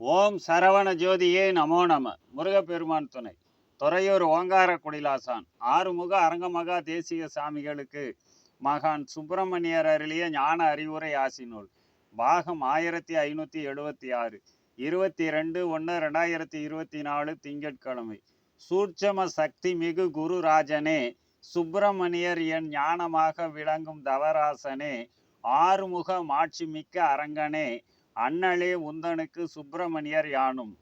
ஓம் சரவண ஜோதியே நமோ நம. முருகப்பெருமான் துணை. துறையூர் ஓங்கார குடிலாசான். ஆறுமுக அரங்கமகா தேசிய சாமிகளுக்கு மகான் சுப்பிரமணியர் அருளிய ஞான அறிவுரை ஆசி நூல் பாகம் ஆயிரத்தி ஐநூற்றி எழுபத்தி ஆறு. இருபத்தி ரெண்டு ஒன்று ரெண்டாயிரத்தி இருபத்தி நாலு திங்கட்கிழமை. சூட்சம சக்தி மிகு குருராஜனே சுப்பிரமணியர் என் ஞானமாக விளங்கும் தவராசனே ஆறுமுக மாட்சிமிக்க அரங்கனே அண்ணலே உந்தனுக்கு சுப்பிரமணியர் யானும்.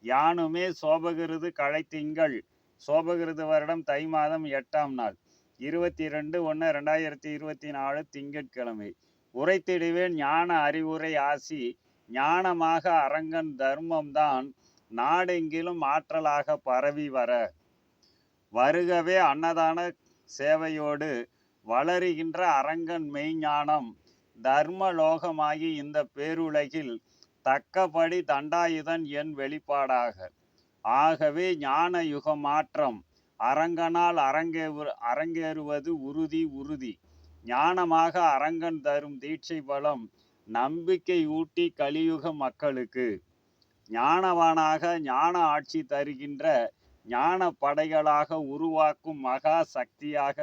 யானுமே சோபகிருது கழைத்திங்கள் சோபகிருது வருடம் தை மாதம் எட்டாம் நாள். இருபத்தி ரெண்டு ஒன்று ரெண்டாயிரத்தி இருபத்தி நாலு திங்கட்கிழமை. உரைத்திடுவேன் ஞான அறிவுரை ஆசி. ஞானமாக அரங்கன் தர்மம்தான். நாடெங்கிலும் ஆற்றலாக பரவி வர. வருகவே அன்னதான சேவையோடு வளருகின்ற அரங்கன் மெய்ஞானம். தர்மலோகமாகி இந்த பேருலகில் தக்கபடி தண்டாயுதன் என் வெளிப்பாடாக. ஆகவே ஞான யுக மாற்றம். அரங்கனால் அரங்கே அரங்கேறுவது உறுதி உறுதி. ஞானமாக அரங்கன் தரும் தீட்சை பலம் நம்பிக்கை ஊட்டி கலியுக மக்களுக்கு. ஞானவானாக ஞான ஆட்சி தருகின்ற ஞான படைகளாக உருவாக்கும் மகா சக்தியாக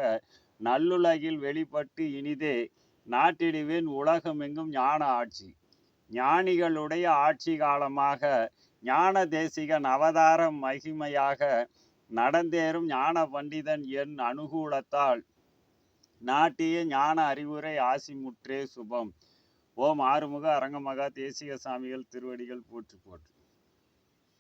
நல்லுலகில் வெளிப்பட்டு இனிதே நாட்டிடுவேன் உலகமெங்கும் ஞான ஆட்சி. ஞானிகளுடைய ஆட்சி காலமாக ஞான தேசிகன் அவதார மகிமையாக நடந்தேறும் ஞான பண்டிதன் என் அனுகூலத்தால். நாட்டிய ஞான அறிவுரை ஆசி முற்றே சுபம். ஓம் ஆறுமுக அரங்கமகா தேசிக சாமிகள் திருவடிகள் போற்றி போற்று.